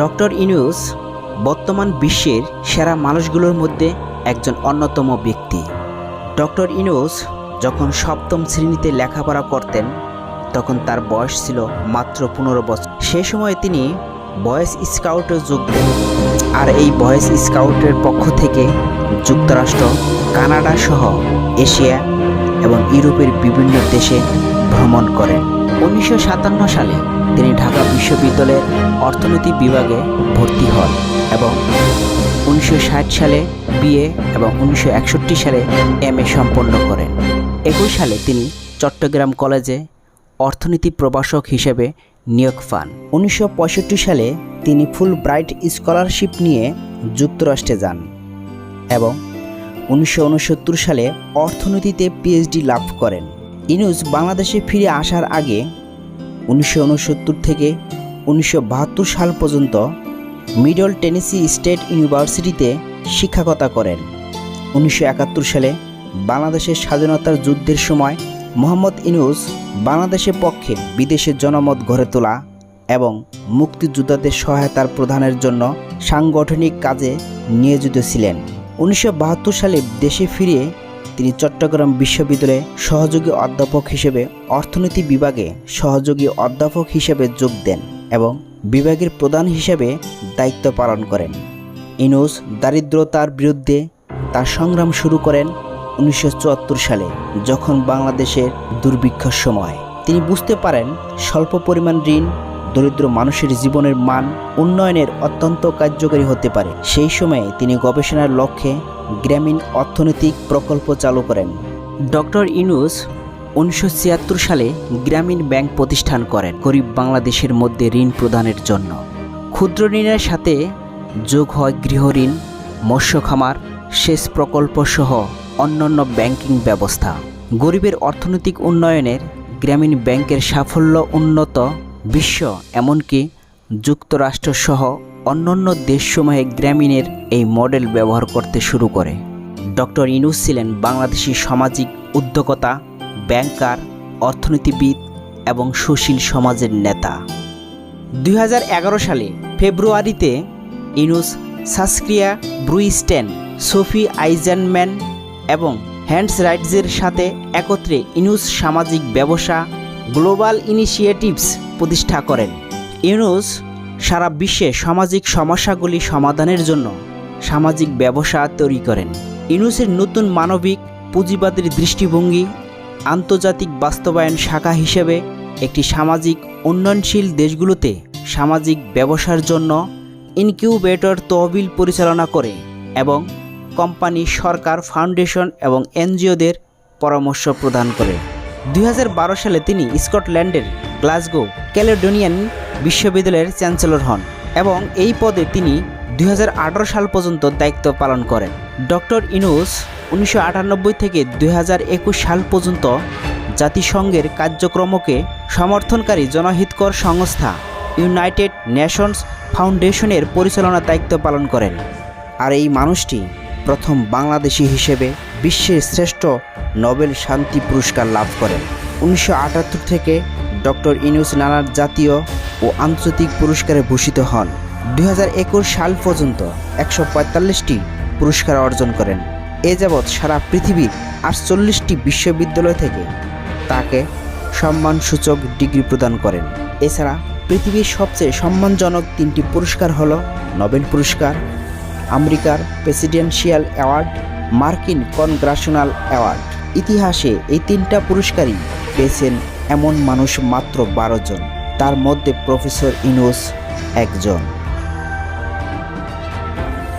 Doctor Yunus বর্তমান বিশ্বের সেরা মানুষগুলোর মধ্যে একজন অন্যতম ব্যক্তি। ডক্টর ইনুস যখন সপ্তম শ্রেণীতে লেখাপড়া করতেন, তখন তার বয়স ছিল মাত্র পনেরো বছর। সে সময় তিনি বয়েস স্কাউটে যোগ দেন আর এই বয়েস স্কাউটের পক্ষ থেকে যুক্তরাষ্ট্র, কানাডা সহ এশিয়া এবং ইউরোপের বিভিন্ন দেশে ভ্রমণ করেন। উনিশশো সাতান্ন সালে তিনি ঢাকা বিশ্ববিদ্যালয়ের অর্থনীতি বিভাগে ভর্তি হন এবং উনিশশো ষাট সালে বিএ এবং উনিশশো একষট্টি সালে এম এ সম্পন্ন করেন। একই সালে তিনি চট্টগ্রাম কলেজে অর্থনীতি প্রভাষক হিসেবে নিয়োগ পান। উনিশশো পঁয়ষট্টি সালে তিনি ফুল ব্রাইট স্কলারশিপ নিয়ে যুক্তরাষ্ট্রে যান এবং উনিশশো উনসত্তর সালে অর্থনীতিতে পিএইচডি লাভ করেন। ইনুস বাংলাদেশে ফিরে আসার আগে উনিশশো উনসত্তর থেকে উনিশশো বাহাত্তর সাল পর্যন্ত মিডল টেনেসি স্টেট ইউনিভার্সিটিতে শিক্ষকতা করেন। উনিশশো একাত্তর সালে বাংলাদেশের স্বাধীনতার যুদ্ধের সময় মোহাম্মদ ইনুস বাংলাদেশের পক্ষে বিদেশের জনমত গড়ে তোলা এবং মুক্তিযোদ্ধাদের সহায়তার প্রদানের জন্য সাংগঠনিক কাজে নিয়োজিত ছিলেন। উনিশশো বাহাত্তর সালে দেশে ফিরে তিনি চট্টগ্রাম বিশ্ববিদ্যালয়ে সহযোগী অধ্যাপক হিসেবে অর্থনীতি বিভাগে সহযোগী অধ্যাপক হিসেবে যোগ দেন এবং বিভাগের প্রধান হিসেবে দায়িত্ব পালন করেন। ইনুস দারিদ্রতার বিরুদ্ধে তার সংগ্রাম শুরু করেন উনিশশো চুয়াত্তর সালে, যখন বাংলাদেশের দুর্ভিক্ষর সময়। তিনি বুঝতে পারেন, স্বল্প পরিমাণ ঋণ দরিদ্র মানুষের জীবনের মান উন্নয়নের অত্যন্ত কার্যকরী হতে পারে। সেই সময়ে তিনি গবেষণার লক্ষ্যে গ্রামীণ অর্থনৈতিক প্রকল্প চালু করেন। ডক্টর ইনুস উনিশশো ছিয়াত্তর সালে গ্রামীণ ব্যাংক প্রতিষ্ঠান করেন। গরিব বাংলাদেশের মধ্যে ঋণ প্রদানের জন্য। ক্ষুদ্র ঋণের সাথে যোগ হয় গৃহঋণ মৎস্য খামার, সেচ প্রকল্প সহ অন্যান্য ব্যাংকিং ব্যবস্থা। গরিবের অর্থনৈতিক উন্নয়নের গ্রামীণ ব্যাংকের সাফল্য উন্নত বিশ্ব, এমনকি যুক্তরাষ্ট্রসহ অন্যান্য দেশসমূহে গ্রামীণের এই মডেল ব্যবহার করতে শুরু করে। ডক্টর ইনুস ছিলেন বাংলাদেশি সামাজিক উদ্যোক্তা, ব্যাংকার, অর্থনীতিবিদ এবং সুশীল সমাজের নেতা। দুই হাজার এগারো সালে ফেব্রুয়ারিতে ইনুস সাসক্রিয়া ব্রুইস্টেন, সোফি আইজেনম্যান এবং হ্যান্ডস রাইটসের সাথে একত্রে ইনুস সামাজিক ব্যবসা গ্লোবাল ইনিশিয়েটিভস প্রতিষ্ঠা করেন। ইউনুস সারা বিশ্বে সামাজিক সমস্যাগুলি সমাধানের জন্য সামাজিক ব্যবসা তৈরি করেন। ইউনুসের নতুন মানবিক পুঁজিবাদের দৃষ্টিভঙ্গি আন্তর্জাতিক বাস্তবায়ন শাখা হিসেবে একটি সামাজিক উন্নয়নশীল দেশগুলোতে সামাজিক ব্যবসার জন্য ইনকিউবেটর তহবিল পরিচালনা করে এবং কোম্পানি সরকার ফাউন্ডেশন এবং এনজিওদের পরামর্শ প্রদান করে। দুই হাজার বারো সালে তিনি স্কটল্যান্ডের গ্লাসগো, ক্যালেডোনিয়ান বিশ্ববিদ্যালয়ের চ্যান্সেলর হন এবং এই পদে তিনি দুই হাজার আঠারো সাল পর্যন্ত দায়িত্ব পালন করেন। ডক্টর ইনুস উনিশশো আটানব্বই থেকে দু হাজার একুশ সাল পর্যন্ত জাতিসংঘের কার্যক্রমকে সমর্থনকারী জনহিতকর সংস্থা ইউনাইটেড নেশনস ফাউন্ডেশনের পরিচালনার দায়িত্ব পালন করেন। আর এই মানুষটি প্রথম বাংলাদেশি হিসেবে বিশ্বের শ্রেষ্ঠ নোবেল শান্তি পুরস্কার লাভ করেন। উনিশশো আটাত্তর থেকে ডক্টর ইনুস নানার জাতীয় ও আন্তর্জাতিক পুরস্কারে ভূষিত হন। দু হাজার একুশ সাল পর্যন্ত একশো পঁয়তাল্লিশটি পুরস্কার অর্জন করেন। এ যাবৎ সারা পৃথিবীর আটচল্লিশটি বিশ্ববিদ্যালয় থেকে তাকে সম্মানসূচক ডিগ্রি প্রদান করেন। এছাড়া পৃথিবীর সবচেয়ে সম্মানজনক তিনটি পুরস্কার হল নোবেল পুরস্কার আমেরিকার প্রেসিডেন্সিয়াল অ্যাওয়ার্ড, মার্কিন কনগ্রাশনাল অ্যাওয়ার্ড। ইতিহাসে এই তিনটা পুরস্কারই পেয়েছেন এমন মানুষ মাত্র বারো জন। তার মধ্যে প্রফেসর ইনোস একজন।